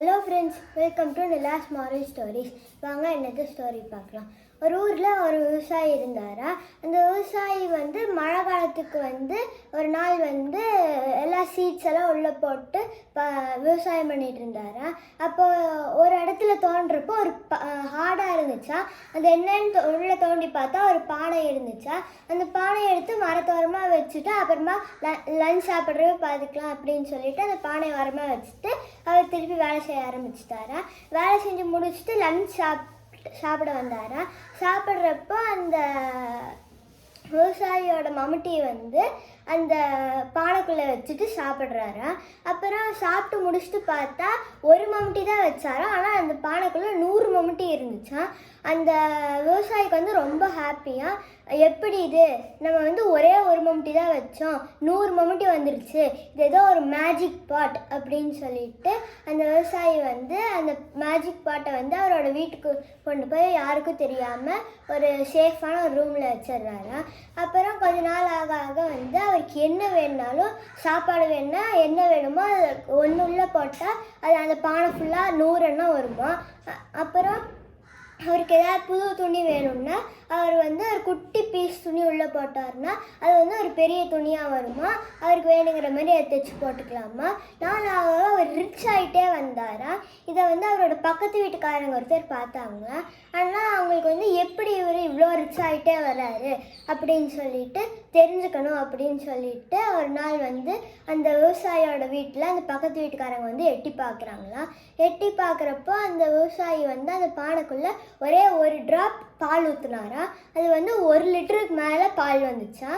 Hello friends welcome to Nila's moral stories வாங்க என்னது story பார்க்கலாம். ஒரு ஊரில் ஒரு விவசாயி இருந்தாரா? அந்த விவசாயி வந்து மழை காலத்துக்கு வந்து ஒரு நாள் வந்து எல்லா சீட்ஸ் எல்லாம் உள்ளே போட்டு ப விவசாயம் பண்ணிகிட்டு இருந்தார்? அப்போ ஒரு இடத்துல தோன்றப்போ ஒரு ஹார்டாக இருந்துச்சா? அது என்னன்னு தோ- தோண்டி பார்த்தா ஒரு பானை இருந்துச்சா? அந்த பானையை எடுத்து மரத்தோரமாக வச்சுட்டு அப்புறமா லஞ்ச் சாப்பிட்றவே பார்த்துக்கலாம் அப்படின்னு சொல்லிட்டு அந்த பானை ஓரமாக வச்சுட்டு அவர் திருப்பி வேலை செய்ய ஆரம்பிச்சிட்டாரா? வேலை செஞ்சு முடிச்சுட்டு லஞ்ச் சாப் சாப்பிட வந்தாரா? சாப்பிட்றப்போ அந்த விவசாயியோட மம்முட்டி வந்து அந்த பானைக்குள்ளே வச்சுட்டு சாப்பிட்றாரு. அப்புறம் சாப்பிட்டு முடிச்சுட்டு பார்த்தா ஒரு மம்முட்டி தான் வச்சாரா. ஆனால் அந்த பானைக்குள்ளே நூறு மம்முட்டி இருந்துச்சான் அந்த விவசாயிக்கு வந்து ரொம்ப ஹாப்பியாக எப்படி இது? நம்ம வந்து ஒரே ஒரு மம்முட்டி தான் வச்சோம். நூறு மம்முட்டி வந்துருச்சு. இது ஏதோ ஒரு மேஜிக் பாட் அப்படின்னு சொல்லிட்டு அந்த விவசாயி வந்து அந்த மேஜிக் பாட்டை வந்து அவரோட வீட்டுக்கு கொண்டு போய் யாருக்கும் தெரியாமல் ஒரு சேஃபான ஒரு ரூமில் வச்சிடுறாரு. அப்புறம் கொஞ்ச நாள் ஆக ஆக வந்து அவருக்கு என்ன வேணுனாலும் சாப்பாடு வேணும்னா என்ன வேணுமோ அது ஒன்று உள்ளே போட்டால் அது அந்த பானை ஃபுல்லாக நூறு எண்ணம் வருமா? அப்புறம் அவருக்கு ஏதாவது புது துணி வேணும்னா அவர் வந்து ஒரு குட்டி பீஸ் துணி உள்ளே போட்டார்னா அது வந்து ஒரு பெரிய துணியாக வருமா? அவருக்கு வேணுங்கிற மாதிரி அதை தைச்சு போட்டுக்கலாமா? நாளாக அவர் ரிச் ஆகிட்டே வந்தாரா? இதை வந்து அவரோட பக்கத்து வீட்டுக்காரங்க ஒருத்தர் பார்த்தாங்க. ஆனால் அவங்களுக்கு வந்து எப்படி இவர் இவ்வளோ ரிச் ஆகிட்டே வராரு அப்படின்னு சொல்லிட்டு தெரிஞ்சுக்கணும் அப்படின்னு சொல்லிட்டு ஒரு நாள் வந்து அந்த விவசாயியோட வீட்டில் அந்த பக்கத்து வீட்டுக்காரங்க வந்து எட்டி பார்க்குறாங்களாம் எட்டி பார்க்குறப்போ அந்த விவசாயி வந்து அந்த பானைக்குள்ளே ஒரே ஒரு ட்ராப் பால் ஊற்றுனாரா அது வந்து ஒரு லிட்டருக்கு மேலே பால் வந்துச்சா?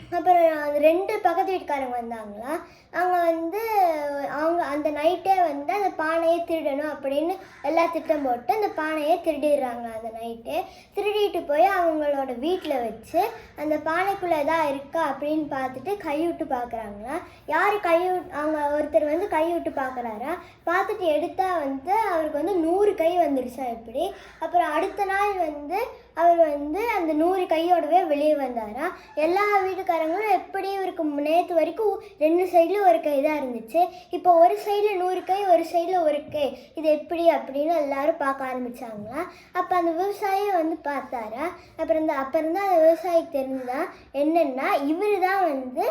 அப்புறம் ரெண்டு பக்கத்து வீட்டுக்காரங்க வந்தாங்களா? அவங்க வந்து அவங்க அந்த நைட்டே வந்து அந்த பானையை திருடணும் அப்படின்னு எல்லா திட்டம் போட்டு அந்த பானையை திருடிடுறாங்க அந்த நைட்டே திருடிட்டு போய் அவங்களோட வீட்டில் வச்சு அந்த பானைக்குள்ளே எதாவது இருக்கா அப்படின்னு பார்த்துட்டு கைவிட்டு பார்க்குறாங்களா? யார் கையு அவங்க ஒருத்தர் வந்து கைவிட்டு பார்க்குறாரா? பார்த்துட்டு எடுத்தால் வந்து அவருக்கு வந்து நூறு கை வந்துருச்சா இப்படி அப்புறம் அடுத்த நாள் வந்து அவர் வந்து அந்த நூறு கையோடவே வெளியே வந்தாரா? எல்லா வீட்டுக்காரங்களும் எப்படி இவருக்கு நேற்று வரைக்கும் ரெண்டு சைடில் ஒரு கை தான் இருந்துச்சு. இப்போ ஒரு சைடில் நூறு கை ஒரு சைடில் ஒரு கை. இது எப்படி அப்படின்னு எல்லாரும் பார்க்க ஆரம்பிச்சாங்களா? அப்போ அந்த விவசாயியை வந்து பார்த்தாரா? அப்புறம் இந்த அப்புறம் தான் அந்த விவசாயிக்கு தெரிஞ்சுதான் என்னென்னா இவர் தான் வந்து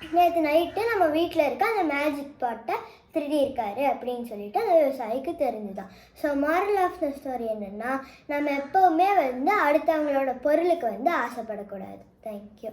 நேற்று நைட்டு நம்ம வீட்டில் இருக்க அந்த மேஜிக் பாட்டை திருடி இருக்காரு அப்படின்னு சொல்லிட்டு அந்த விவசாயிக்கு தெரிஞ்சுதான் so moral of the story என்னென்னா நம்ம எப்போவுமே வந்து அடுத்தவங்களோட பொருளுக்கு வந்து ஆசைப்படக்கூடாது. தேங்க்யூ